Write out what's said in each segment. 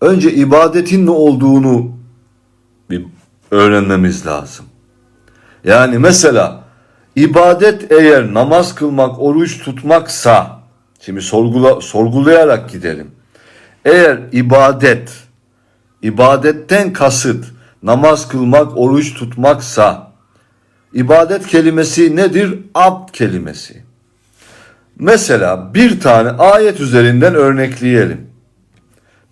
önce ibadetin ne olduğunu bir öğrenmemiz lazım. Yani mesela ibadet eğer namaz kılmak, oruç tutmaksa, şimdi sorgula, sorgulayarak gidelim. Eğer ibadet, ibadetten kasıt namaz kılmak, oruç tutmaksa, ibadet kelimesi nedir? Abd kelimesi. Mesela bir tane ayet üzerinden örnekleyelim.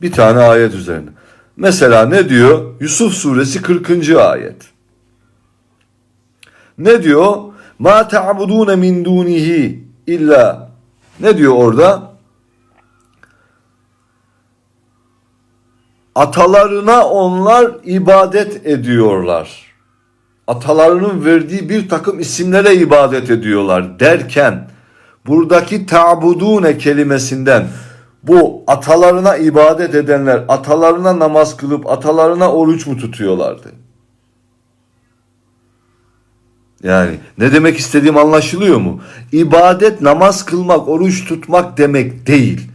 Bir tane ayet üzerinden. Mesela ne diyor? Yusuf suresi 40. ayet. Ne diyor? Ma ta'budun min dunihi illa ne diyor orada? Atalarına onlar ibadet ediyorlar. Atalarının verdiği bir takım isimlere ibadet ediyorlar derken buradaki ta'budune kelimesinden bu atalarına ibadet edenler atalarına namaz kılıp atalarına oruç mu tutuyorlardı? Yani ne demek istediğim anlaşılıyor mu? İbadet namaz kılmak, oruç tutmak demek değil.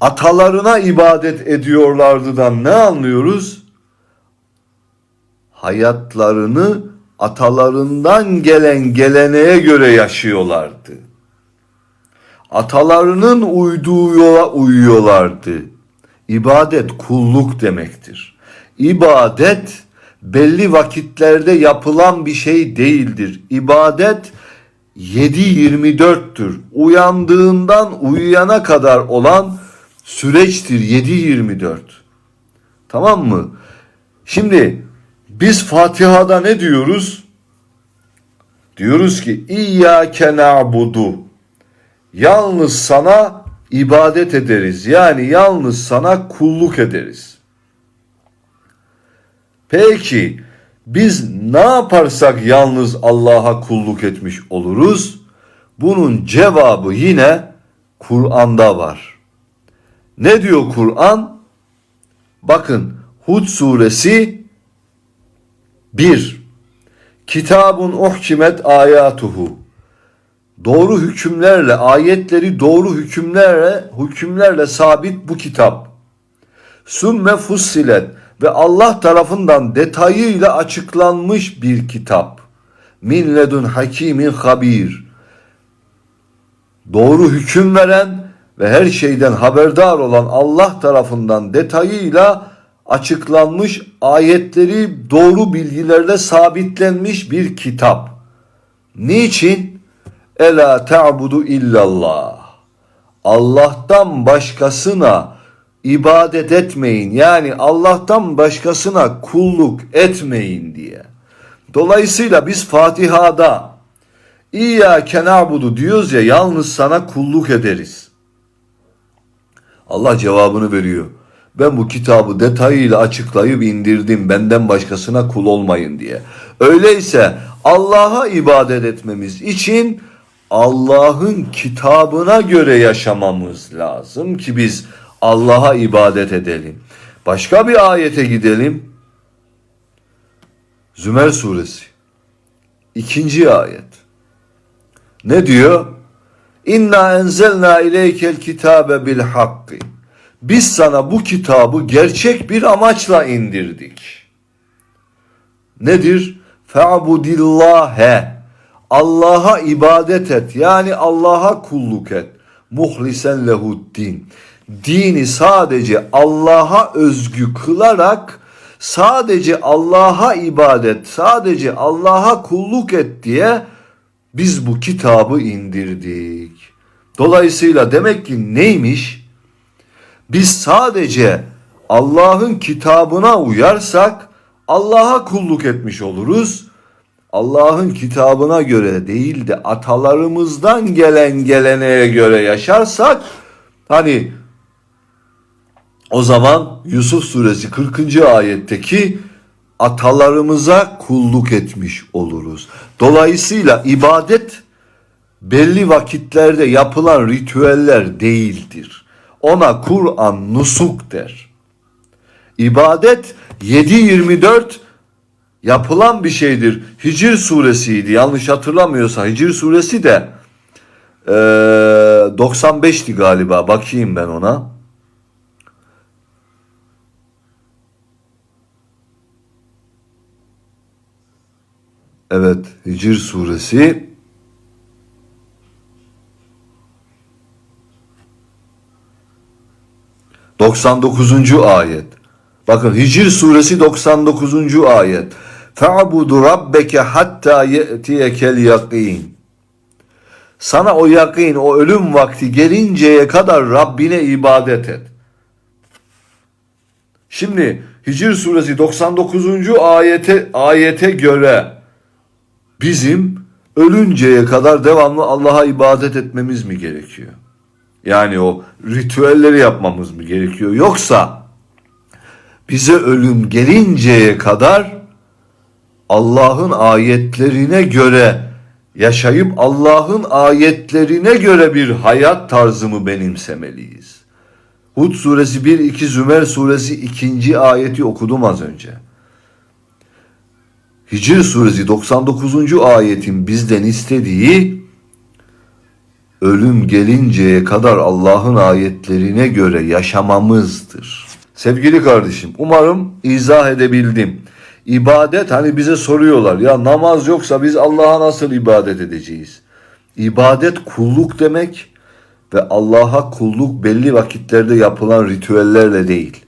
Atalarına ibadet ediyorlardıdan ne anlıyoruz? Hayatlarını atalarından gelen geleneğe göre yaşıyorlardı. Atalarının uyduğu yola uyuyorlardı. İbadet kulluk demektir. İbadet belli vakitlerde yapılan bir şey değildir. İbadet 7-24'tür. Uyandığından uyuyana kadar olan süreçtir 7-24. Tamam mı? Şimdi biz Fatiha'da ne diyoruz? Diyoruz ki İyyâke na'budu. Yalnız sana ibadet ederiz. Yani yalnız sana kulluk ederiz. Peki biz ne yaparsak yalnız Allah'a kulluk etmiş oluruz? Bunun cevabı yine Kur'an'da var. Ne diyor Kur'an? Bakın Hud suresi 1. Kitabun uhkimet ayatuhu. Doğru hükümlerle, ayetleri doğru hükümlerle, hükümlerle sabit bu kitap. Sümme fussilet ve Allah tarafından detayıyla açıklanmış bir kitap. Min ledun hakimin habir. Doğru hüküm veren ve her şeyden haberdar olan Allah tarafından detayıyla açıklanmış ayetleri doğru bilgilerle sabitlenmiş bir kitap. Niçin? Ela ta'budu illallah. Allah'tan başkasına ibadet etmeyin. Yani Allah'tan başkasına kulluk etmeyin diye. Dolayısıyla biz Fatiha'da İyyâke na'budu diyoruz ya yalnız sana kulluk ederiz. Allah cevabını veriyor. Ben bu kitabı detayıyla açıklayıp indirdim benden başkasına kul olmayın diye. Öyleyse Allah'a ibadet etmemiz için Allah'ın kitabına göre yaşamamız lazım ki biz Allah'a ibadet edelim. Başka bir ayete gidelim. Zümer suresi. İkinci ayet. Ne diyor? İnna enzelna ileykel kitabe bil hakkı. Biz sana bu kitabı gerçek bir amaçla indirdik. Nedir? Fe'budillâhe. Allah'a ibadet et. Yani Allah'a kulluk et. Muhlisen lehuddin. Dini sadece Allah'a özgü kılarak sadece Allah'a ibadet, sadece Allah'a kulluk et diye biz bu kitabı indirdik. Dolayısıyla demek ki neymiş? Biz sadece Allah'ın kitabına uyarsak Allah'a kulluk etmiş oluruz. Allah'ın kitabına göre değil de atalarımızdan gelen geleneğe göre yaşarsak hani o zaman Yusuf suresi 40. ayetteki atalarımıza kulluk etmiş oluruz. Dolayısıyla ibadet belli vakitlerde yapılan ritüeller değildir. Ona Kur'an nusuk der. İbadet 7-24 yapılan bir şeydir. Hicr suresiydi yanlış hatırlamıyorsa Hicr suresi de e, 95'ti galiba bakayım ben ona. Evet Hicr suresi ...99. ayet. Bakın Hicr suresi 99. ayet. Ta'budu rabbeke hatta ye'tiyekel yakin. Sana o yakin, o ölüm vakti gelinceye kadar Rabbine ibadet et. Şimdi Hicr suresi 99. ayete ayete göre bizim ölünceye kadar devamlı Allah'a ibadet etmemiz mi gerekiyor? Yani o ritüelleri yapmamız mı gerekiyor? Yoksa bize ölüm gelinceye kadar Allah'ın ayetlerine göre yaşayıp Allah'ın ayetlerine göre bir hayat tarzı mı benimsemeliyiz? Hud suresi 1, 2, Zümer suresi 2. ayeti okudum az önce. Hicr suresi 99. ayetin bizden istediği ölüm gelinceye kadar Allah'ın ayetlerine göre yaşamamızdır. Sevgili kardeşim umarım izah edebildim. İbadet hani bize soruyorlar ya namaz yoksa biz Allah'a nasıl ibadet edeceğiz? İbadet kulluk demek ve Allah'a kulluk belli vakitlerde yapılan ritüellerle değil.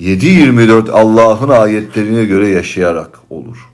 7-24 Allah'ın ayetlerine göre yaşayarak olur.